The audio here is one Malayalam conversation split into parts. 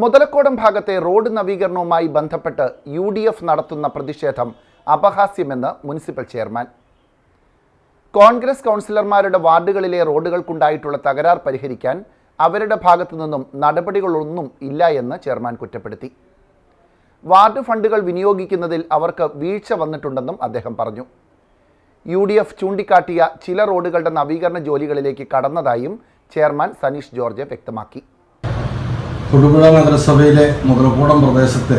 മുതലക്കോടം ഭാഗത്തെ റോഡ് നവീകരണവുമായി ബന്ധപ്പെട്ട് യു ഡി എഫ് നടത്തുന്ന പ്രതിഷേധം അപഹാസ്യമെന്ന് മുനിസിപ്പൽ ചെയർമാൻ. കോൺഗ്രസ് കൗൺസിലർമാരുടെ വാർഡുകളിലെ റോഡുകൾക്കുണ്ടായിട്ടുള്ള തകരാർ പരിഹരിക്കാൻ അവരുടെ ഭാഗത്തു നിന്നും നടപടികളൊന്നും ഇല്ല എന്ന് ചെയർമാൻ കുറ്റപ്പെടുത്തി. വാർഡ് ഫണ്ടുകൾ വിനിയോഗിക്കുന്നതിൽ അവർക്ക് വീഴ്ച വന്നിട്ടുണ്ടെന്നും അദ്ദേഹം പറഞ്ഞു. യു ഡി എഫ് ചൂണ്ടിക്കാട്ടിയ ചില റോഡുകളുടെ നവീകരണ ജോലികളിലേക്ക് കടന്നതായും ചെയർമാൻ സനീഷ് ജോർജ് വ്യക്തമാക്കി. തൊടുപുഴ നഗരസഭയിലെ മുതലക്കൂടം പ്രദേശത്തെ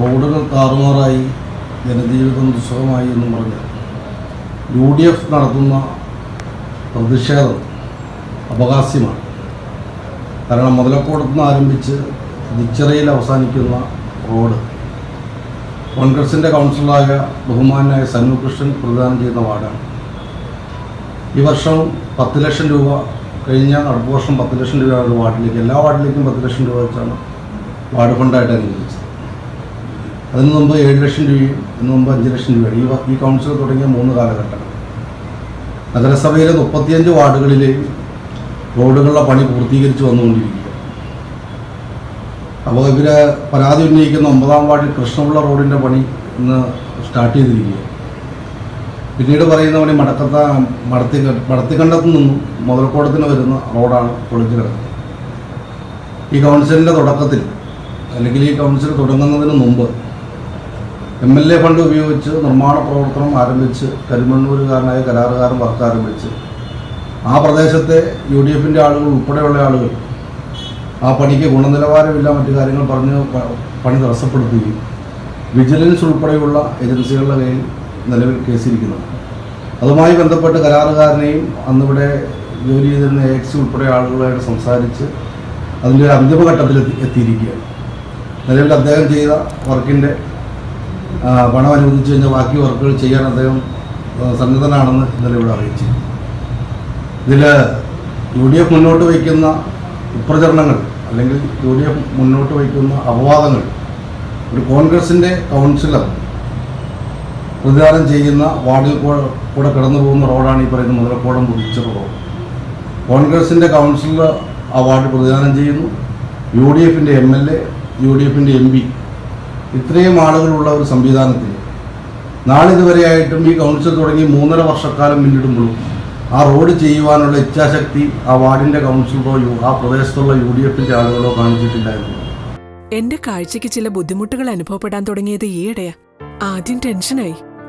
റോഡുകൾ താറുമാറായി ജനജീവിതം ദുസ്സഹമായി എന്ന് പറഞ്ഞ് യു ഡി എഫ് നടത്തുന്ന പ്രതിഷേധം അപഹാസ്യമാണ്. കാരണം മുതലക്കൂടത്തു നിന്ന് ആരംഭിച്ച് ദിച്ചറയിൽ അവസാനിക്കുന്ന റോഡ്. കോൺഗ്രസിന്റെ കൗൺസിലറായ ബഹുമാനായ സന്നു കൃഷ്ണൻ പ്രദാനം ചെയ്യുന്ന വാർഡാണ്. ഈ വർഷം പത്ത് ലക്ഷം രൂപ കഴിഞ്ഞ അടുത്ത വർഷം പത്ത് ലക്ഷം രൂപയാണ് വാർഡിലേക്ക് എല്ലാ വാർഡിലേക്കും പത്ത് ലക്ഷം രൂപ വെച്ചാണ് വാർഡ് ഫണ്ടായിട്ട് അനുവദിച്ചത്. അതിന് മുമ്പ് ഏഴ് ലക്ഷം രൂപയും അതിന് മുമ്പ് അഞ്ച് ലക്ഷം രൂപയാണ്. ഈ ഈ കൗൺസിൽ തുടങ്ങിയ മൂന്ന് കാലഘട്ടങ്ങൾ നഗരസഭയിലെ മുപ്പത്തിയഞ്ച് വാർഡുകളിലെയും റോഡുകളുടെ പണി പൂർത്തീകരിച്ച് വന്നുകൊണ്ടിരിക്കുക. അപ്പോൾ ഇവർ പരാതി ഉന്നയിക്കുന്ന ഒമ്പതാം വാർഡിൽ കൃഷ്ണപിള്ള റോഡിന്റെ പണി ഇന്ന് സ്റ്റാർട്ട് ചെയ്തിരിക്കുകയാണ്. പിന്നീട് പറയുന്ന പണി മടക്കത്ത മടത്തി മടത്തിക്കണ്ടത്തു നിന്നും മുതൽക്കോടത്തിന് വരുന്ന റോഡാണ് പൊളിച്ചു കിടക്കുന്നത് ഈ കൗൺസിലിന്റെ തുടക്കത്തിൽ അല്ലെങ്കിൽ ഈ കൗൺസിൽ തുടങ്ങുന്നതിന് മുമ്പ് എം എൽ എ ഫണ്ട് ഉപയോഗിച്ച് നിർമ്മാണ പ്രവർത്തനം ആരംഭിച്ച് കരിമണ്ണൂരുകാരനായ കരാറുകാരൻ വർക്ക് ആരംഭിച്ച് ആ പ്രദേശത്തെ യു ഡി എഫിന്റെ ആളുകൾ ഉൾപ്പെടെയുള്ള ആളുകൾ ആ പണിക്ക് ഗുണനിലവാരമില്ല മറ്റു കാര്യങ്ങൾ പറഞ്ഞ് പണി തടസ്സപ്പെടുത്തുകയും വിജിലൻസ് ഉൾപ്പെടെയുള്ള ഏജൻസികളുടെ കയ്യിൽ നിലവിൽ കേസിരിക്കുന്നത് അതുമായി ബന്ധപ്പെട്ട് കരാറുകാരനെയും അന്നിവിടെ ജോലി ചെയ്തിരുന്ന എക്സ് ഉൾപ്പെടെ ആളുകളായിട്ട് സംസാരിച്ച് അതിന്റെ ഒരു അന്തിമഘട്ടത്തിൽ എത്തി എത്തിയിരിക്കുകയാണ്. നിലവിൽ അദ്ദേഹം ചെയ്ത വർക്കിന്റെ പണം അനുവദിച്ചു കഴിഞ്ഞാൽ ബാക്കി വർക്കുകൾ ചെയ്യാൻ അദ്ദേഹം സന്നദ്ധനാണെന്ന് ഇന്നലെ ഇവിടെ അറിയിച്ചു ഇതിൽ യു ഡി എഫ് മുന്നോട്ട് വയ്ക്കുന്ന കുപ്രചരണങ്ങൾ അല്ലെങ്കിൽ യു ഡി എഫ് മുന്നോട്ട് വയ്ക്കുന്ന അപവാദങ്ങൾ ഒരു കോൺഗ്രസിന്റെ കൗൺസിലർ പ്രതിദാനം ചെയ്യുന്ന വാർഡിൽ കൂടെ കടന്നു പോകുന്ന റോഡാണ് ഈ പറയുന്ന മുതലക്കോടം പുതിച്ചർ റോഡ്. കോൺഗ്രസിന്റെ കൗൺസിലർ ആ വാർഡ് പ്രതിദാനം ചെയ്യുന്നു. യു ഡി എഫിന്റെ M L A U D എഫിന്റെ എം പി. ഇത്രയും ആളുകളുള്ള ഒരു സംവിധാനത്തിൽ. നാളിതുവരെയായിട്ടും ഈ കൗൺസിൽ തുടങ്ങി മൂന്നര വർഷക്കാലം പിന്നിടുമ്പോഴും ആ റോഡ് ചെയ്യുവാനുള്ള ഇച്ഛാശക്തി ആ വാർഡിന്റെ കൗൺസിലറോ ആ പ്രദേശത്തുള്ള യു ഡി എഫിന്റെ ആളുകളോ കാണിച്ചിട്ടില്ലായിരുന്നു. എന്റെ കാഴ്ചയ്ക്ക് ചില ബുദ്ധിമുട്ടുകൾ അനുഭവപ്പെടാൻ തുടങ്ങിയത് ഈയിടെയാ. ആദ്യം ടെൻഷനായി.